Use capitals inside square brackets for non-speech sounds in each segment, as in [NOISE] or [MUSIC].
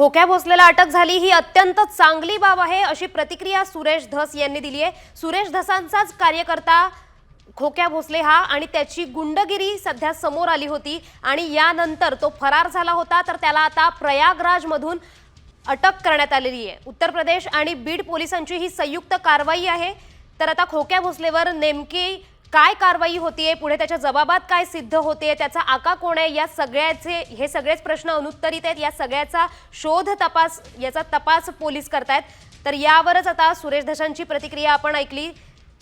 खोक्या भोसलेला अटक झाली. ही अत्यंत चांगली बाब आहे अशी प्रतिक्रिया सुरेश धस यांनी दिली आहे. सुरेश धसांचाच कार्यकर्ता खोक्या भोसले हा आणि त्याची गुंडगिरी सध्या समोर आली होती आणि यानंतर तो फरार झाला होता. तर त्याला आता प्रयागराजमधून अटक करण्यात आलेली आहे. उत्तर प्रदेश आणि बीड पोलिसांची ही संयुक्त कारवाई आहे. तर आता खोक्या भोसलेवर नेमकी काय कारवाई होतीये? पुढे त्याच्या जबाबात काय सिद्ध होते त्याचा आका कोण आहे? या सगळ्याचे हे सगळेच प्रश्न अनुत्तरित आहेत. या सगळ्याचा शोध तपास याचा तपास पोलीस करतायत. तर यावरच आता सुरेश धशांची प्रतिक्रिया आपण ऐकली.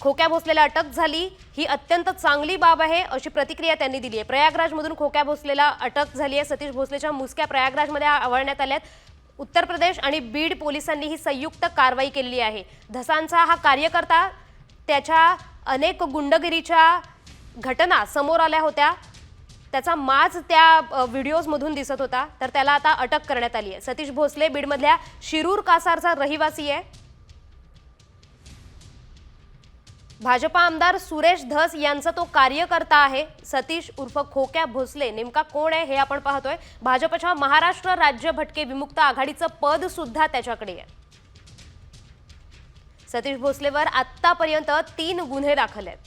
खोक्या भोसलेला अटक झाली. ही अत्यंत चांगली बाब आहे अशी प्रतिक्रिया त्यांनी दिली आहे. प्रयागराजमधून खोक्या भोसलेला अटक झाली आहे. सतीश भोसलेच्या मुसक्या प्रयागराजमध्ये आवळण्यात आल्यात. उत्तर प्रदेश आणि बीड पोलिसांनी ही संयुक्त कारवाई केलेली आहे. धसांचा हा कार्यकर्ता त्याच्या अनेक गुंडगिरीच्या घटना समोर आल्या होत्या. त्याचा माज त्या व्हिडिओजमधून दिसत होता. तर त्याला आता अटक करण्यात आली आहे. सतीश भोसले बीडमधल्या शिरूर कासारचा रहिवासी आहे. भाजपा आमदार सुरेश धस यांचा तो कार्यकर्ता आहे. सतीश उर्फ खोक्या भोसले नेमका कोण आहे हे आपण पाहतोय. भाजपच्या महाराष्ट्र राज्य भटके विमुक्त आघाडीचं पद सुद्धा त्याच्याकडे आहे. सतीश भोसलेवर आतापर्यंत तीन गुन्हे दाखल आहेत.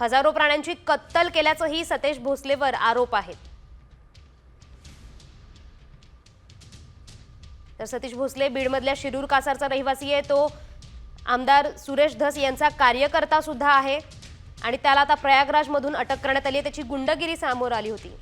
हजारो प्राण्यांची कत्तल केल्याचंही सतेश भोसलेवर आरोप आहेत. तर सतीश भोसले बीडमधल्या शिरूर कासारचा रहिवासी आहे. तो आमदार सुरेश धस यांचा कार्यकर्ता सुद्धा आहे. आणि त्याला आता प्रयागराजमधून अटक करण्यात आली आहे. त्याची गुंडगिरी समोर आली होती.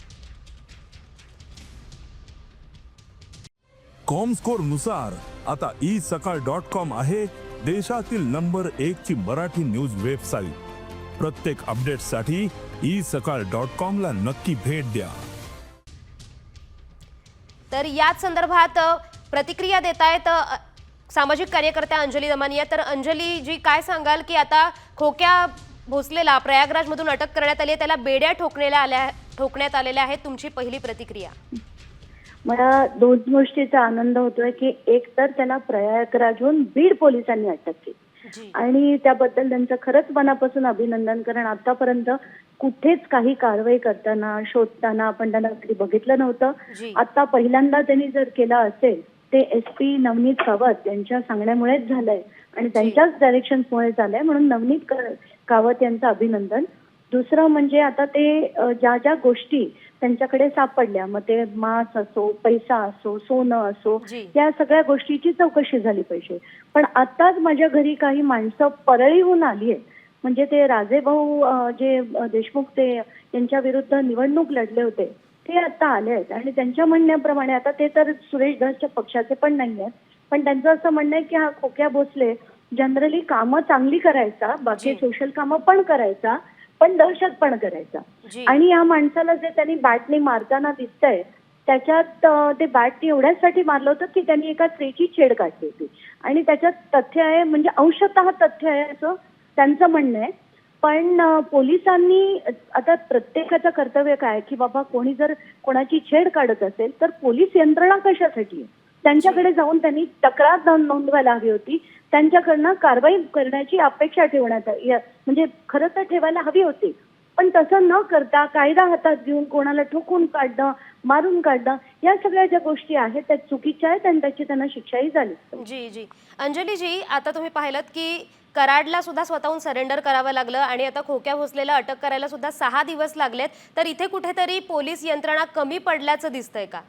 कॉमस्कोरनुसार. आता ई सकाळ डॉट कॉम आहे देशातील नंबर एक ची मराठी न्यूज वेबसाईट प्रत्येक अपडेटसाठी ई सकाळ डॉट कॉम ला नक्की भेट द्या. तर याच संदर्भात प्रतिक्रिया देत आहेत सामाजिक कार्यकर्त्या अंजली दमानिया. तर अंजली जी काय सांगाल की आता खोक्या भोसलेला प्रयागराजमधून अटक करण्यात आली आहे त्याला बेड्या ठोकण्याला आल्या ठोकण्यात आलेल्या आहेत तुमची पहिली प्रतिक्रिया? मला दोन गोष्टीचा आनंद होतोय की एक तर त्याला प्रयागराजहून बीड पोलिसांनी अटक केली. आणि त्याबद्दल त्यांचं खरंच मनापासून अभिनंदन कारण आतापर्यंत कुठेच काही कारवाई करताना शोधताना आपण त्यांना कधी बघितलं नव्हतं. आता पहिल्यांदा त्यांनी जर केलं असेल ते एस पी नवनीत कावत यांच्या सांगण्यामुळेच झालंय. आणि त्यांच्याच डायरेक्शनमुळे झालंय म्हणून नवनीत कावत यांचं अभिनंदन. दुसरं म्हणजे आता ते ज्या ज्या गोष्टी त्यांच्याकडे सापडल्या मग ते मांस असो पैसा असो सोनं असो या सगळ्या गोष्टीची चौकशी झाली पाहिजे. पण आताच माझ्या घरी काही माणसं परळीहून आली आहेत. म्हणजे ते राजेभाऊ अ, जे देशमुख ते यांच्या विरुद्ध निवडणूक लढले होते ते आता आले आहेत. आणि त्यांच्या म्हणण्याप्रमाणे आता ते तर सुरेश धसच्या पक्षाचे पण नाही आहेत. पण त्यांचं असं म्हणणं आहे की हा खोक्या भोसले जनरली कामं चांगली करायचा बाकी. सोशल कामं पण करायचा. पण दहशत पण करायचा. आणि या माणसाला जे त्यांनी बॅटने मारताना दिसतंय त्याच्यात ते बॅटने एवढ्यासाठी मारलं होतं की त्यांनी एका स्त्रीची छेड काढली होती. आणि त्याच्यात तथ्य आहे म्हणजे अंशतः तथ्य आहे असं त्यांचं म्हणणं आहे. पण पोलिसांनी आता प्रत्येकाचं कर्तव्य काय की बाबा कोणी जर कोणाची छेड काढत असेल तर पोलीस यंत्रणा कशासाठी आहे? त्यांच्याकडे जाऊन त्यांनी तक्रार नोंदवायला हवी होती. त्यांच्याकडनं कारवाई करण्याची अपेक्षा ठेवण्यात म्हणजे खरं तर ठेवायला हवी होती. पण तसं न करता कायदा हातात घेऊन कोणाला ठोकून काढणं मारून काढणं या सगळ्या ज्या गोष्टी आहेत त्या चुकीच्या आहेत आणि त्याची त्यांना शिक्षाही झाली. जी जी. अंजली जी आता तुम्ही पाहिलं की कराडला सुद्धा स्वतःहून सरेंडर करावं लागलं आणि आता खोक्या भोसलेला अटक करायला सुद्धा सहा दिवस लागलेत. तर इथे कुठेतरी पोलीस यंत्रणा कमी पडल्याचं दिसतंय का?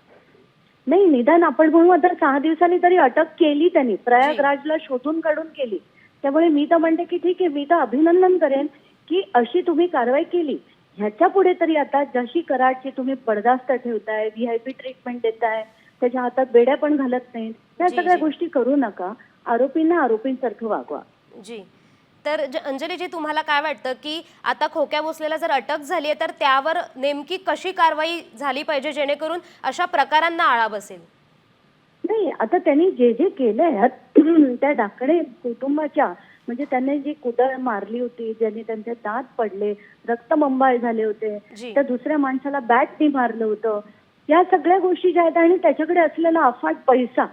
नाही निदान आपण म्हणू आता सहा दिवसांनी तरी अटक केली त्यांनी प्रयागराजला शोधून काढून केली त्यामुळे मी तर म्हणते की ठीक आहे मी तर अभिनंदन करेन की अशी तुम्ही कारवाई केली. ह्याच्या पुढे तरी आता जशी कराडची तुम्ही पडदास्त ठेवताय व्हीआयपी ट्रीटमेंट देताय त्याच्या हातात बेड्या पण घालत नाहीत त्या सगळ्या. गोष्टी करू नका आरोपींना आरोपींसारखं वागवा. जी. तर ज- अंजलीजी तुम्हाला काय वाटतं की आता खोक्या भोसलेला जर अटक झाली आहे तर त्यावर नेमकी कशी कारवाई झाली पाहिजे जेणेकरून अशा प्रकारांना आळा बसेल? नाही आता त्यांनी जे जे केलंय [CLEARS THROAT] त्या डाकणे कुटुंबाच्या म्हणजे त्यांनी जी कुदळ मारली होती ज्यांनी त्यांचे दात पडले रक्तबंबाळ झाले होते त्या दुसऱ्या माणसाला बॅटने मारलं होतं या सगळ्या गोष्टी ज्या आहेत आणि त्याच्याकडे असलेला अफाट पैसा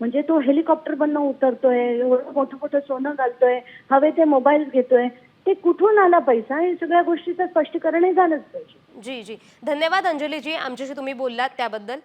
म्हणजे तो हेलिकॉप्टर बनणं उतरतोय एवढं मोठं मोठं सोनं घालतोय हवे ते मोबाईल घेतोय ते कुठून आला पैसा? हे सगळ्या गोष्टीचं स्पष्टीकरणही झालंच पाहिजे. जी जी. धन्यवाद अंजलीजी आमच्याशी तुम्ही बोललात त्याबद्दल.